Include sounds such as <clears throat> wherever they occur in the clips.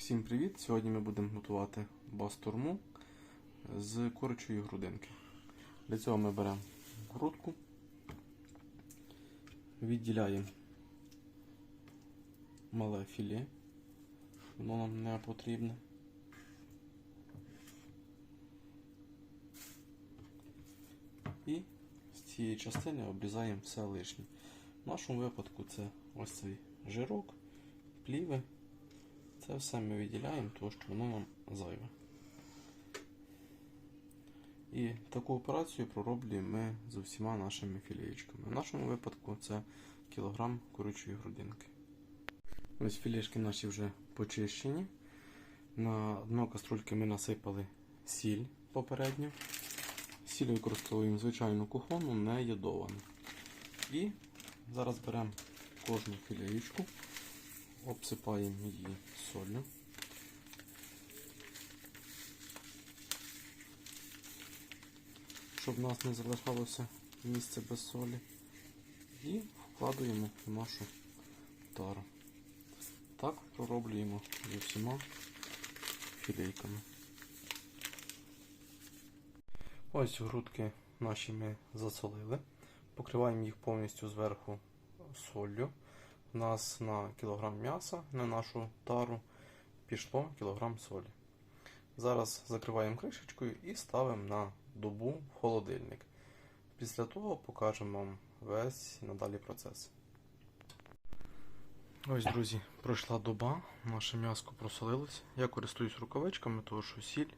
Всім привіт! Сьогодні ми будемо готувати бастурму з курячої грудинки. Для цього ми беремо грудку, відділяємо мале філе, воно нам не потрібне. І з цієї частини обрізаємо все лишнє. В нашому випадку це ось цей жирок, пліви. Це все ми виділяємо, тому що воно нам зайве. І таку операцію пророблюємо ми з усіма нашими філеєчками. В нашому випадку це кілограм курячої грудинки. Ось філешки наші вже почищені. На дно каструльки ми насипали сіль попередньо. Сіль використовуємо звичайну кухону, не ядовану. І зараз беремо кожну філеєчку обсипаємо її солью. Щоб в нас не залишалося місце без солі. І вкладуємо в нашу тару. Так пророблюємо зі всіма філейками. Ось грудки наші ми засолили. Покриваємо їх повністю зверху солью. У нас на кілограм м'яса на нашу тару пішло кілограм солі. Зараз закриваємо кришечкою і ставимо на добу в холодильник. Після того покажемо вам весь надалі процес. Ось, друзі, пройшла доба, наше м'яско просолилось. Я користуюсь рукавичками, тому що сіль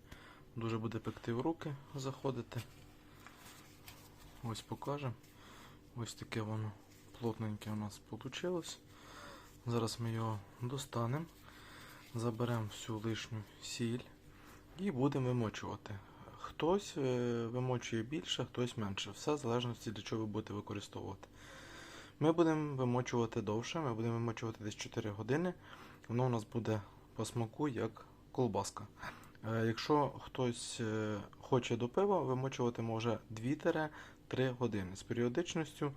дуже буде пекти в руки заходити. Ось покажемо. Ось таке воно плотненьке у нас вийшло. Зараз ми його достанемо, заберемо всю лишню сіль і будемо вимочувати. Хтось е, вимочує більше, хтось менше. Все в залежності для чого ви будете використовувати. Ми будемо вимочувати довше, ми будемо вимочувати десь 4 години. Воно у нас буде по смаку як колбаска. Е, Якщо хтось е, хоче до пива, вимочувати може 2-3 години з періодичністю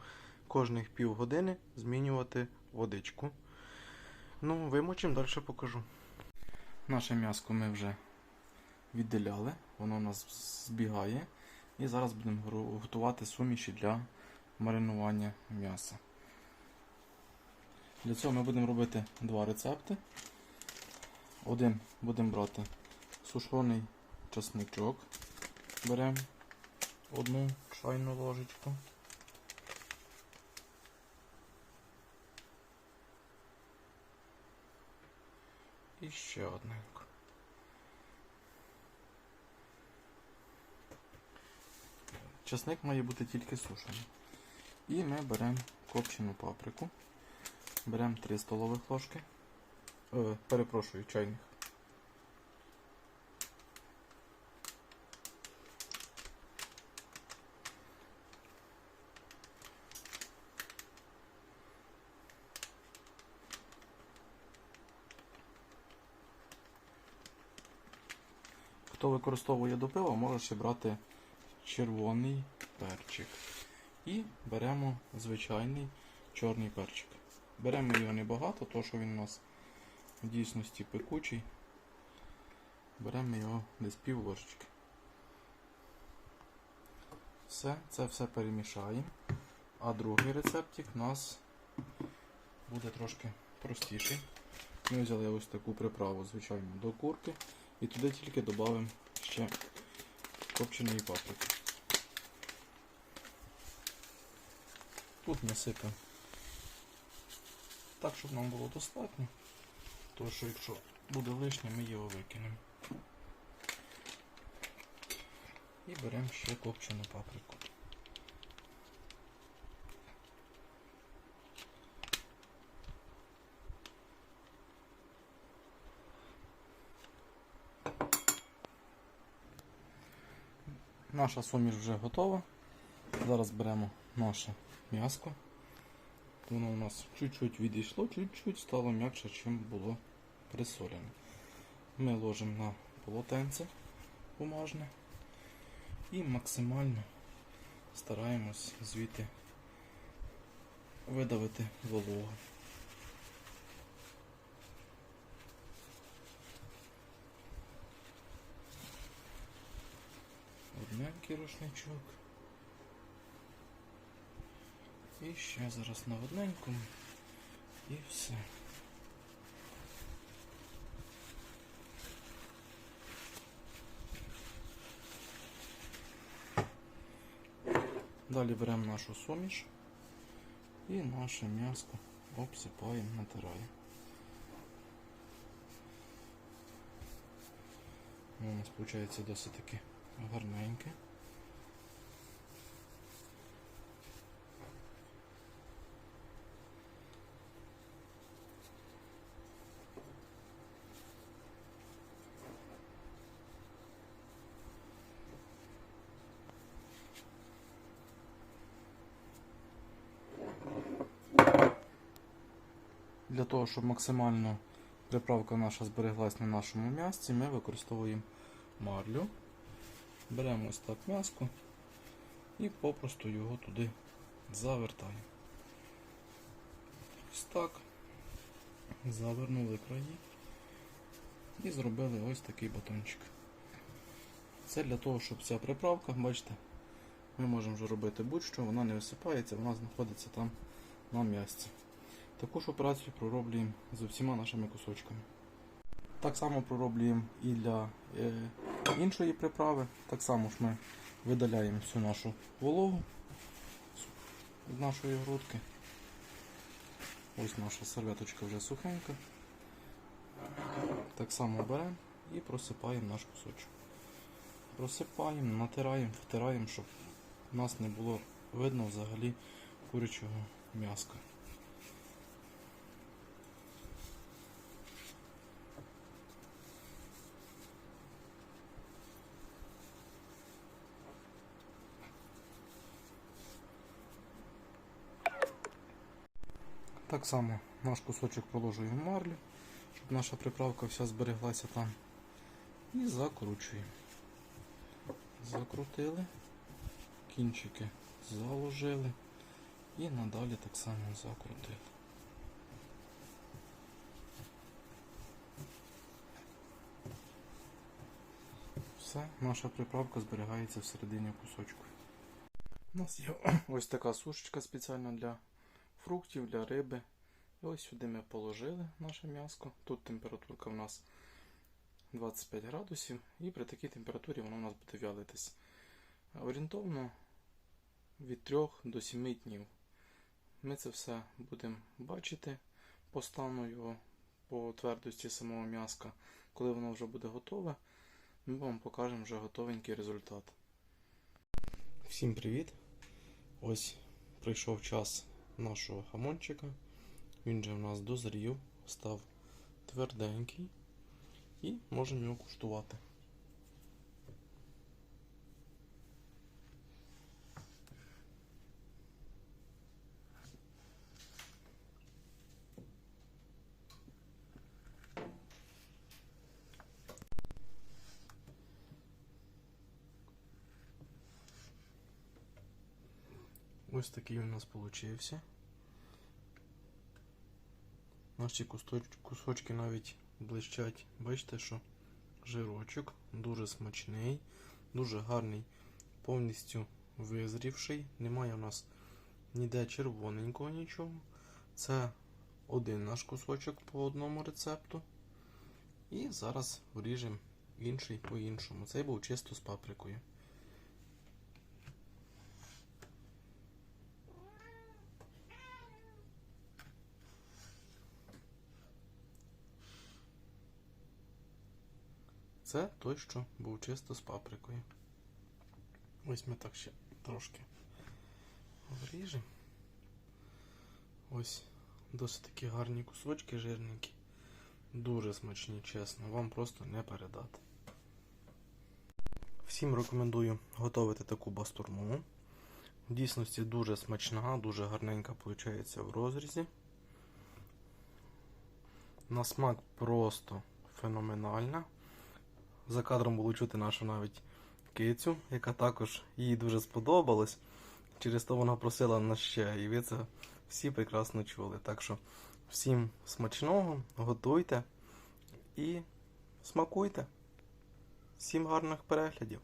кожних півгодини змінювати водичку. Ну, вимочимо, далі покажу. Наше м'яско ми вже відділяли, воно у нас збігає. І зараз будемо готувати суміші для маринування м'яса. Для цього ми будемо робити два рецепти. Один будемо брати сушений чесничок. Беремо одну чайну ложечку. І ще одненько. Часник має бути тільки сушений. І ми беремо копчену паприку. Беремо 3 столових ложки. Е, перепрошую, чайних. Хто використовує до пива, може брати червоний перчик. І беремо звичайний чорний перчик. Беремо його небагато, тому що він у нас в дійсності пекучий. Беремо його десь пів ложечки. Все, це все перемішаємо. А другий рецептик у нас буде трошки простіший. Ми взяли ось таку приправу, звичайно, до курки. І туди тільки додамо ще копченої паприки. Тут насипемо так, щоб нам було достатньо. Тому що якщо буде лишнє, ми його викинемо. І беремо ще копчену паприку. Наша суміш вже готова. Зараз беремо наше м'яско. Воно у нас чуть-чуть відійшло, чуть-чуть стало м'якше, чим було присолене. Ми ложимо на полотенце бумажне і максимально стараємось звідти видавити вологу. Дрібненький рушничок. І ще зараз на одненькому. І все. Далі беремо нашу суміш і наше м'яско обсипаємо, натираємо. Воно у нас виходить досить таки гарненьке. Для того, щоб максимально приправка наша збереглась на нашому м'ясці, ми використовуємо марлю. Беремо ось так м'яско і попросту його туди завертаємо. Ось так. Завернули краї і зробили ось такий батончик. Це для того, щоб ця приправка, бачите, ми можемо вже робити будь-що, вона не висипається, вона знаходиться там на м'ясці. Таку ж операцію пророблюємо з усіма нашими кусочками. Так само пророблюємо і для е, іншої приправи. Так само ж ми видаляємо всю нашу вологу від нашої грудки. Ось наша серветочка вже сухенька. Так само беремо і просипаємо наш кусочок. Просипаємо, натираємо, втираємо, щоб у нас не було видно взагалі курячого м'яска. Так само наш кусочок проложуємо в марлю, щоб наша приправка вся збереглася там. І закручуємо. Закрутили, кінчики заложили і надалі так само закрутили. Все, наша приправка зберігається всередині кусочку. У нас є <clears throat> ось така сушечка спеціальна для фруктів, для риби. І ось сюди ми положили наше м'яско. Тут температурка в нас 25 градусів, і при такій температурі воно у нас буде вялитись. Орієнтовно від 3 до 7 днів. Ми це все будемо бачити по стану його, по твердості самого м'яска. Коли воно вже буде готове, ми вам покажемо вже готовенький результат. Всім привіт! Ось прийшов час нашого хамончика. Він же в нас дозрів, став тверденький і можемо його куштувати. Ось такий у нас получився. Наші кусочки навіть блищать. Бачите, що жирочок дуже смачний, дуже гарний, повністю визрівший. Немає у нас ніде червоненького нічого. Це один наш кусочок по одному рецепту. І зараз вріжемо інший по іншому. Цей був чисто з паприкою. Це той, що був чисто з паприкою. Ось ми так ще трошки вріжемо. Ось досить такі гарні кусочки жирненькі. Дуже смачні, чесно, вам просто не передати. Всім рекомендую готувати таку бастурму. В дійсності дуже смачна, дуже гарненька виходить в розрізі. На смак просто феноменальна. За кадром було чути нашу навіть кицю, яка також їй дуже сподобалась. Через то вона просила нас ще, і ви це всі прекрасно чули. Так що всім смачного, готуйте і смакуйте. Всім гарних переглядів!